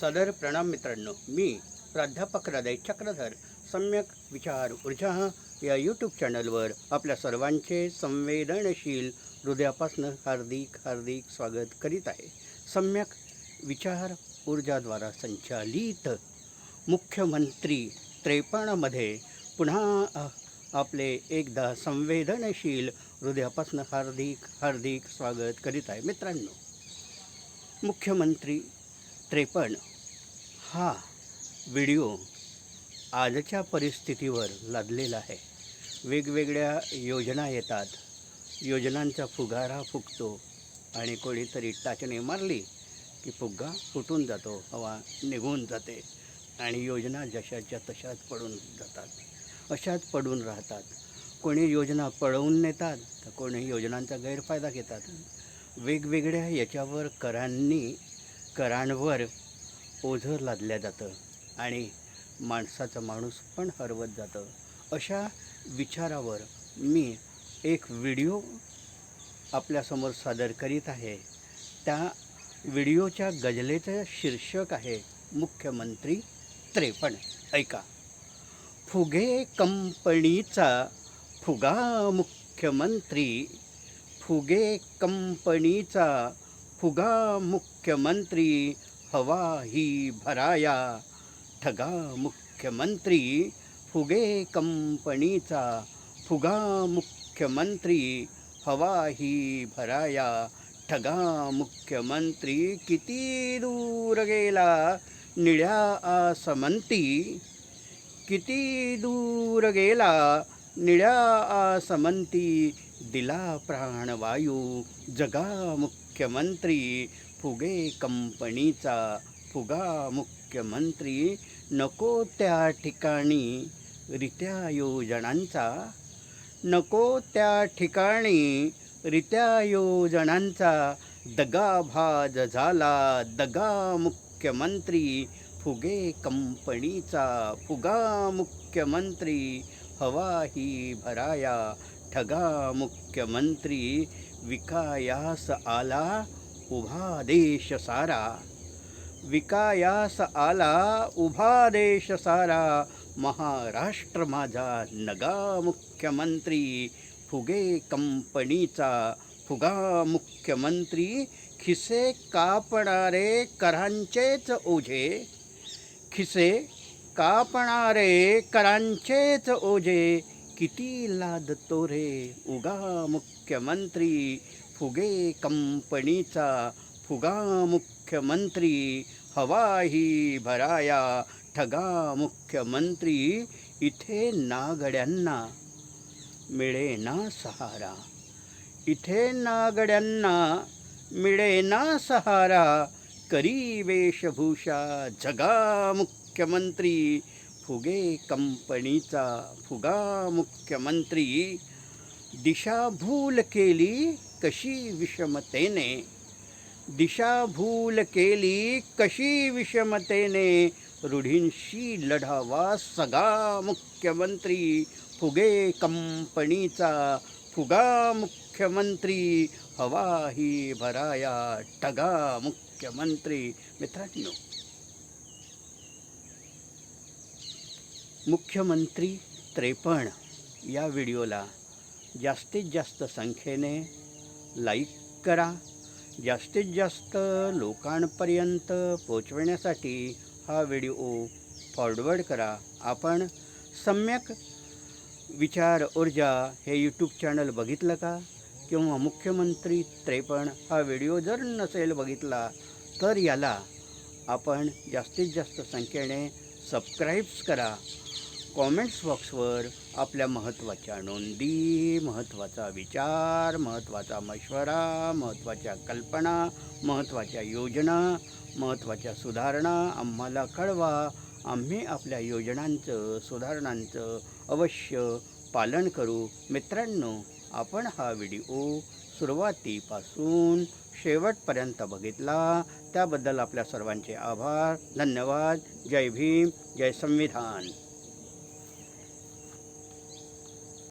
सदर प्रणाम मित्रांनो मी प्राध्यापक हृदय चक्रधर सम्यक विचार ऊर्जा या यूट्यूब चॅनलवर आपल्या सर्वांचे संवेदनशील हृदयापासून हार्दिक हार्दिक स्वागत करीत आहे. सम्यक विचार ऊर्जाद्वारा संचालित मुख्यमंत्री त्रेपन्नमध्ये पुन्हा आपले एकदा संवेदनशील हृदयापासून हार्दिक हार्दिक स्वागत करीत आहे मित्रांनो. मुख्यमंत्री त्रेपन्न. हा व्हिडिओ आजच्या परिस्थितीवर लादलेला आहे. वेगवेगळ्या योजना येतात. योजनांचा फुगारा फुगतो आणि कोणीतरी टाचणी मारली की फुग्गा फुटून जातो हवा निघून जाते आणि योजना जशाच्या तशाच पडून जातात. अशाच पडून राहतात. कोणी योजना पळवून नेतात तर कोणी योजनांचा गैरफायदा घेतात. वेगवेगळ्या याच्यावर करांनी करांवर ओझं लादल्या जातं आणि माणसाचं माणूस पण हरवत जातं. अशा विचारावर मी एक व्हिडिओ आपल्यासमोर सादर करीत आहे. त्या व्हिडिओच्या गजलेचं शीर्षक आहे मुख्यमंत्री त्रेपन्न. ऐका. फुगे कंपनीचा फुगा मुख्यमंत्री फुगे कंपनीचा फुगा मुख्यमंत्री हवा ही भराया. ठगा मुख्यमंत्री फुगे कंपनीचा. फुगा मुख्यमंत्री हवा ही भराया. ठगा मुख्यमंत्री किती दूर गेला? निळ्या आसमंती किती दूर गेला? निळ्या आसमंती दिला प्राणवायू. जगा मुख्यमंत्री फुगे कंपनीचा फुगा मुख्यमंत्री नको त्या ठिकाणी. रित्या योजनांचा नको त्या ठिकाणी. रित्या योजनांचा दगाभाज झाला. दगा मुख्यमंत्री फुगे कंपनीचा फुगा मुख्यमंत्री. हवा ही भराया ठगा मुख्यमंत्री. विकायास आला उभा देश सारा विकायास आला उभा देश सारा महाराष्ट्र माझा नगा मुख्यमंत्री फुगे कंपनीचा फुगा मुख्यमंत्री खिसे कापणारे करांचेच ओझे खिसे कापणारे करांचेच ओझे किती लादतो रे उगा मुख्यमंत्री फुगे कंपनीचा फुगा मुख्यमंत्री हवाही भराया. ठगा मुख्यमंत्री इथे नागड्यांना मिळेना सहारा. इथे नागड्यांना मिळेना सहारा. करी वेशभूषा जगा मुख्यमंत्री फुगे कंपनीचा फुगा मुख्यमंत्री. दिशाभूल केली कशी विषमतेने दिशाभूल केली कशी विषमतेने रूढींशी लढावा सगा मुख्यमंत्री फुगे कंपनीचा फुगा मुख्यमंत्री हवा ही भराया टगा मुख्यमंत्री. मित्रांनो मुख्यमंत्री त्रेपण या व्हिडिओला जास्तीत जास्त संख्येने लाईक करा. जास्तीत जास्त लोकांपर्यंत पोचवण्यासाठी हा व्हिडिओ फॉरवर्ड करा. आपण सम्यक विचार ऊर्जा हे यूट्यूब चॅनल बघितलं का? किंवा मुख्यमंत्री त्रेपण हा व्हिडिओ जर नसेल बघितला तर याला आपण जास्तीत जास्त संख्येने सबस्क्राईब्स करा. कॉमेंट्स बॉक्सवर आपल्या महत्त्वाच्या नोंदी महत्त्वाचा विचार महत्त्वाचा मशवरा महत्त्वाच्या कल्पना महत्त्वाच्या योजना महत्त्वाच्या सुधारणा आम्हाला कळवा. आम्ही आपल्या योजनांचं सुधारणांचं अवश्य पालन करू. मित्रांनो आपण हा व्हिडिओ सुरुवातीपासून शेवटपर्यंत बघितला. त्याबद्दल आपल्या सर्वांचे आभार धन्यवाद. जय भीम जय संविधान.